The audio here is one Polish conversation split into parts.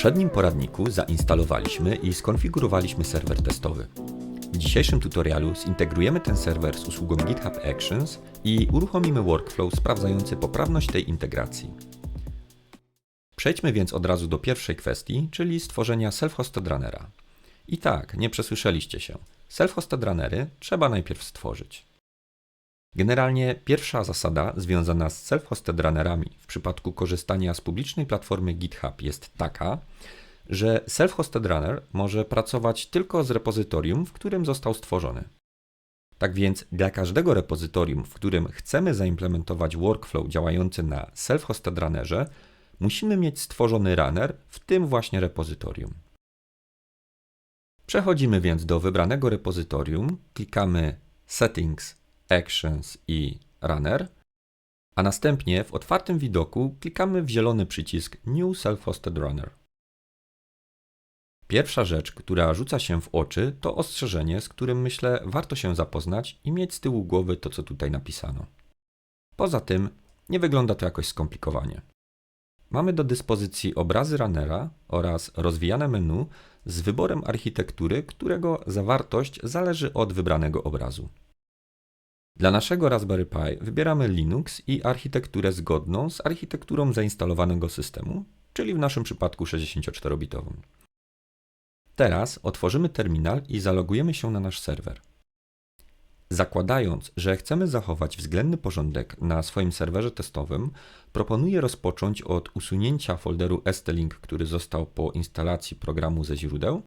poprzednim poradniku zainstalowaliśmy i skonfigurowaliśmy serwer testowy. W dzisiejszym tutorialu zintegrujemy ten serwer z usługą GitHub Actions i uruchomimy workflow sprawdzający poprawność tej integracji. Przejdźmy więc od razu do pierwszej kwestii, czyli stworzenia self-hosted runnera. I tak, nie przesłyszeliście się. Self-hosted runnery trzeba najpierw stworzyć. Generalnie pierwsza zasada związana z self-hosted runnerami w przypadku korzystania z publicznej platformy GitHub jest taka, że self-hosted runner może pracować tylko z repozytorium, w którym został stworzony. Tak więc dla każdego repozytorium, w którym chcemy zaimplementować workflow działający na self-hosted runnerze, musimy mieć stworzony runner w tym właśnie repozytorium. Przechodzimy więc do wybranego repozytorium, klikamy Settings, Actions i Runner, a następnie w otwartym widoku klikamy w zielony przycisk New Self-Hosted Runner. Pierwsza rzecz, która rzuca się w oczy, to ostrzeżenie, z którym myślę warto się zapoznać i mieć z tyłu głowy to, co tutaj napisano. Poza tym, nie wygląda to jakoś skomplikowanie. Mamy do dyspozycji obrazy runnera oraz rozwijane menu z wyborem architektury, którego zawartość zależy od wybranego obrazu. Dla naszego Raspberry Pi wybieramy Linux i architekturę zgodną z architekturą zainstalowanego systemu, czyli w naszym przypadku 64-bitową. Teraz otworzymy terminal i zalogujemy się na nasz serwer. Zakładając, że chcemy zachować względny porządek na swoim serwerze testowym, proponuję rozpocząć od usunięcia folderu ST-Link, który został po instalacji programu ze źródeł,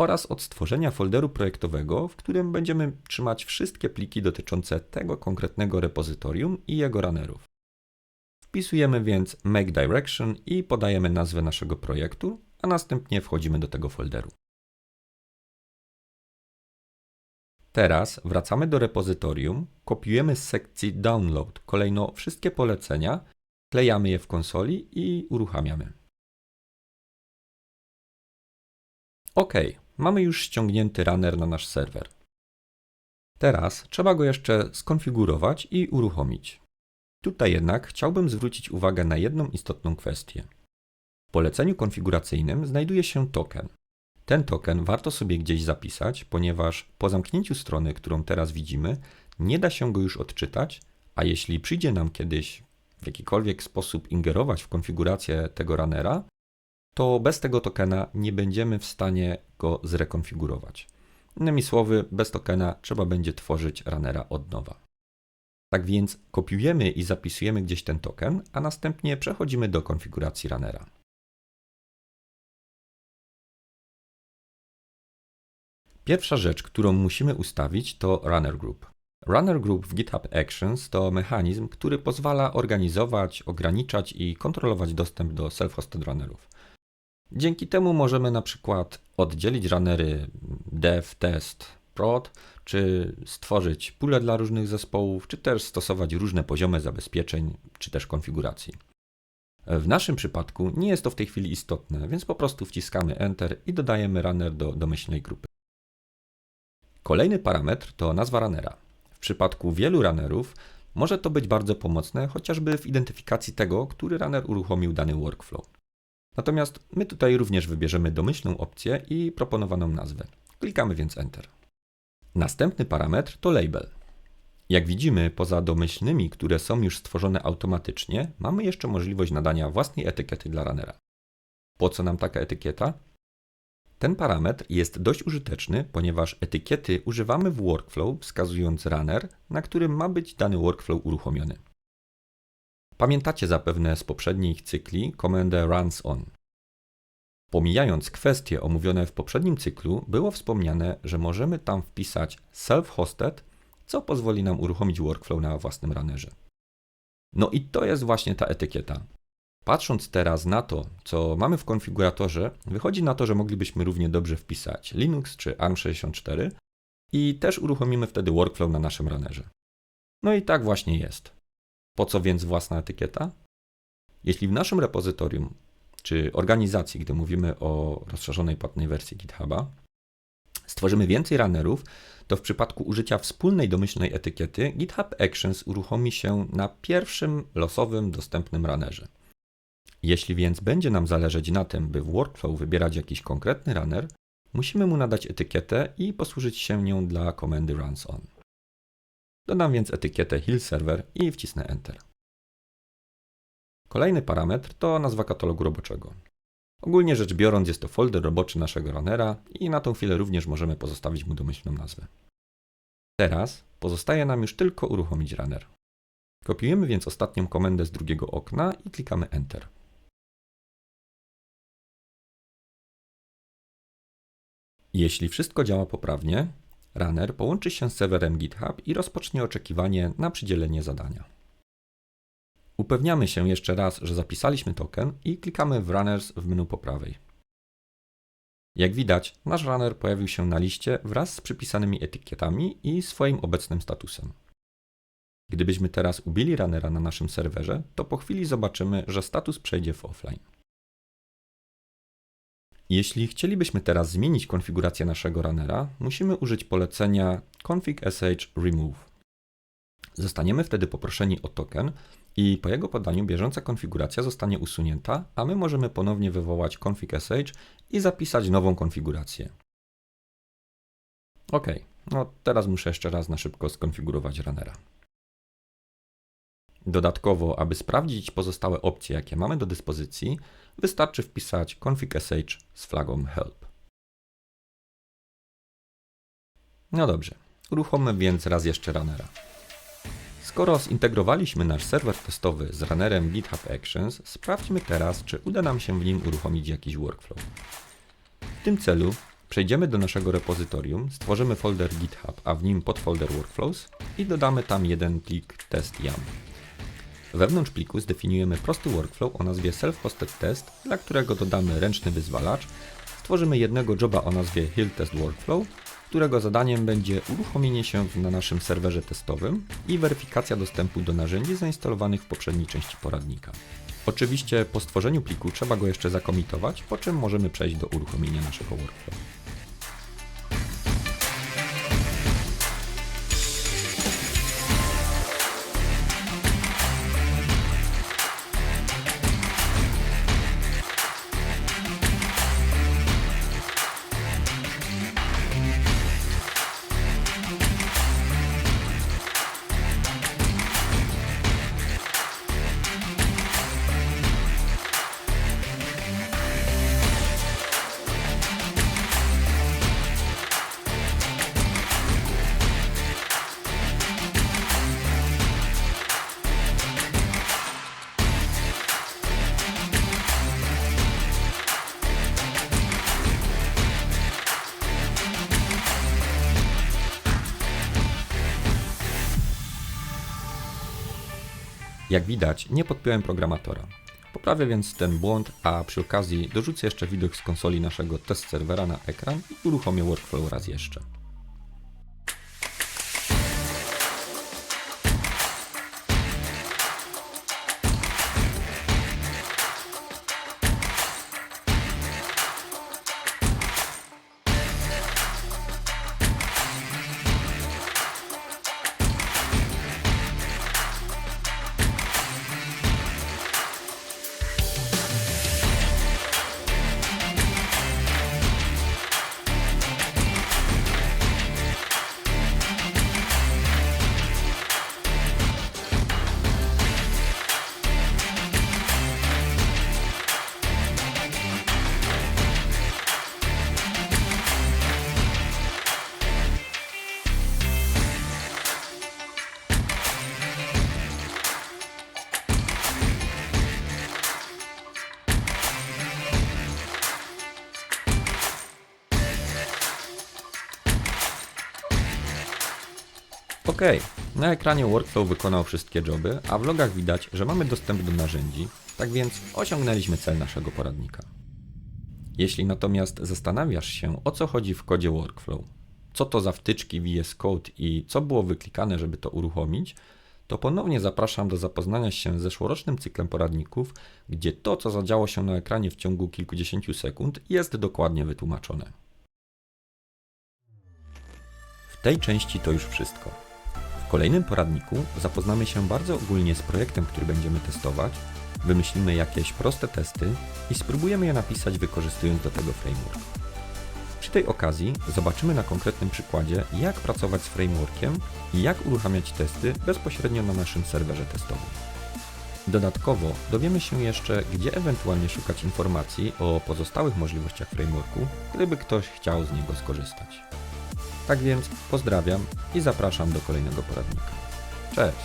oraz od stworzenia folderu projektowego, w którym będziemy trzymać wszystkie pliki dotyczące tego konkretnego repozytorium i jego runnerów. Wpisujemy więc make direction i podajemy nazwę naszego projektu, a następnie wchodzimy do tego folderu. Teraz wracamy do repozytorium, kopiujemy z sekcji Download kolejno wszystkie polecenia, klejamy je w konsoli i uruchamiamy. OK, mamy już ściągnięty runner na nasz serwer. Teraz trzeba go jeszcze skonfigurować i uruchomić. Tutaj jednak chciałbym zwrócić uwagę na jedną istotną kwestię. W poleceniu konfiguracyjnym znajduje się token. Ten token warto sobie gdzieś zapisać, ponieważ po zamknięciu strony, którą teraz widzimy, nie da się go już odczytać, a jeśli przyjdzie nam kiedyś w jakikolwiek sposób ingerować w konfigurację tego runnera, to bez tego tokena nie będziemy w stanie go zrekonfigurować. Innymi słowy, bez tokena trzeba będzie tworzyć runnera od nowa. Tak więc kopiujemy i zapisujemy gdzieś ten token, a następnie przechodzimy do konfiguracji runnera. Pierwsza rzecz, którą musimy ustawić, to Runner Group. Runner Group w GitHub Actions to mechanizm, który pozwala organizować, ograniczać i kontrolować dostęp do self-hosted runnerów. Dzięki temu możemy na przykład oddzielić runnery dev, test, prod, czy stworzyć pule dla różnych zespołów, czy też stosować różne poziomy zabezpieczeń, czy też konfiguracji. W naszym przypadku nie jest to w tej chwili istotne, więc po prostu wciskamy Enter i dodajemy runner do domyślnej grupy. Kolejny parametr to nazwa runnera. W przypadku wielu runnerów może to być bardzo pomocne, chociażby w identyfikacji tego, który runner uruchomił dany workflow. Natomiast my tutaj również wybierzemy domyślną opcję i proponowaną nazwę. Klikamy więc Enter. Następny parametr to label. Jak widzimy, poza domyślnymi, które są już stworzone automatycznie, mamy jeszcze możliwość nadania własnej etykiety dla runnera. Po co nam taka etykieta? Ten parametr jest dość użyteczny, ponieważ etykiety używamy w workflow wskazując runner, na którym ma być dany workflow uruchomiony. Pamiętacie zapewne z poprzednich cykli komendę runs on. Pomijając kwestie omówione w poprzednim cyklu, było wspomniane, że możemy tam wpisać self-hosted, co pozwoli nam uruchomić workflow na własnym runnerze. No i to jest właśnie ta etykieta. Patrząc teraz na to, co mamy w konfiguratorze, wychodzi na to, że moglibyśmy równie dobrze wpisać Linux czy ARM64 i też uruchomimy wtedy workflow na naszym runnerze. No i tak właśnie jest. Po co więc własna etykieta? Jeśli w naszym repozytorium czy organizacji, gdy mówimy o rozszerzonej płatnej wersji GitHuba, stworzymy więcej runnerów, to w przypadku użycia wspólnej domyślnej etykiety GitHub Actions uruchomi się na pierwszym losowym dostępnym runnerze. Jeśli więc będzie nam zależeć na tym, by w workflow wybierać jakiś konkretny runner, musimy mu nadać etykietę i posłużyć się nią dla komendy runs on. Dodam więc etykietę heal server i wcisnę Enter. Kolejny parametr to nazwa katalogu roboczego. Ogólnie rzecz biorąc jest to folder roboczy naszego runnera i na tą chwilę również możemy pozostawić mu domyślną nazwę. Teraz pozostaje nam już tylko uruchomić runner. Kopiujemy więc ostatnią komendę z drugiego okna i klikamy Enter. Jeśli wszystko działa poprawnie, runner połączy się z serwerem GitHub i rozpocznie oczekiwanie na przydzielenie zadania. Upewniamy się jeszcze raz, że zapisaliśmy token i klikamy w Runners w menu po prawej. Jak widać, nasz runner pojawił się na liście wraz z przypisanymi etykietami i swoim obecnym statusem. Gdybyśmy teraz ubili runnera na naszym serwerze, to po chwili zobaczymy, że status przejdzie w offline. Jeśli chcielibyśmy teraz zmienić konfigurację naszego runnera, musimy użyć polecenia config sh remove. Zostaniemy wtedy poproszeni o token i po jego podaniu bieżąca konfiguracja zostanie usunięta, a my możemy ponownie wywołać config sh i zapisać nową konfigurację. Ok, no teraz muszę jeszcze raz na szybko skonfigurować runnera. Dodatkowo, aby sprawdzić pozostałe opcje, jakie mamy do dyspozycji, wystarczy wpisać config sh z flagą help. No dobrze, uruchommy więc raz jeszcze runnera. Skoro zintegrowaliśmy nasz serwer testowy z runnerem GitHub Actions, sprawdźmy teraz, czy uda nam się w nim uruchomić jakiś workflow. W tym celu przejdziemy do naszego repozytorium, stworzymy folder GitHub, a w nim podfolder Workflows i dodamy tam jeden plik test.yam. Wewnątrz pliku zdefiniujemy prosty workflow o nazwie self-hosted test, dla którego dodamy ręczny wyzwalacz, stworzymy jednego joba o nazwie Hill Test Workflow, którego zadaniem będzie uruchomienie się na naszym serwerze testowym i weryfikacja dostępu do narzędzi zainstalowanych w poprzedniej części poradnika. Oczywiście po stworzeniu pliku trzeba go jeszcze zakomitować, po czym możemy przejść do uruchomienia naszego workflow. Jak widać, nie podpiąłem programatora. Poprawię więc ten błąd, a przy okazji dorzucę jeszcze widok z konsoli naszego test serwera na ekran i uruchomię workflow raz jeszcze. Ok, na ekranie workflow wykonał wszystkie joby, a w logach widać, że mamy dostęp do narzędzi, tak więc osiągnęliśmy cel naszego poradnika. Jeśli natomiast zastanawiasz się, o co chodzi w kodzie workflow, co to za wtyczki VS Code i co było wyklikane, żeby to uruchomić, to ponownie zapraszam do zapoznania się z zeszłorocznym cyklem poradników, gdzie to, co zadziało się na ekranie w ciągu kilkudziesięciu sekund, jest dokładnie wytłumaczone. W tej części to już wszystko. Kolejnym poradniku zapoznamy się bardzo ogólnie z projektem, który będziemy testować, Wymyślimy jakieś proste testy i spróbujemy je napisać wykorzystując do tego framework. Przy tej okazji zobaczymy na konkretnym przykładzie, jak pracować z frameworkiem i jak uruchamiać testy bezpośrednio na naszym serwerze testowym. Dodatkowo dowiemy się jeszcze, gdzie ewentualnie szukać informacji o pozostałych możliwościach frameworku, gdyby ktoś chciał z niego skorzystać. Tak więc pozdrawiam i zapraszam do kolejnego poradnika. Cześć!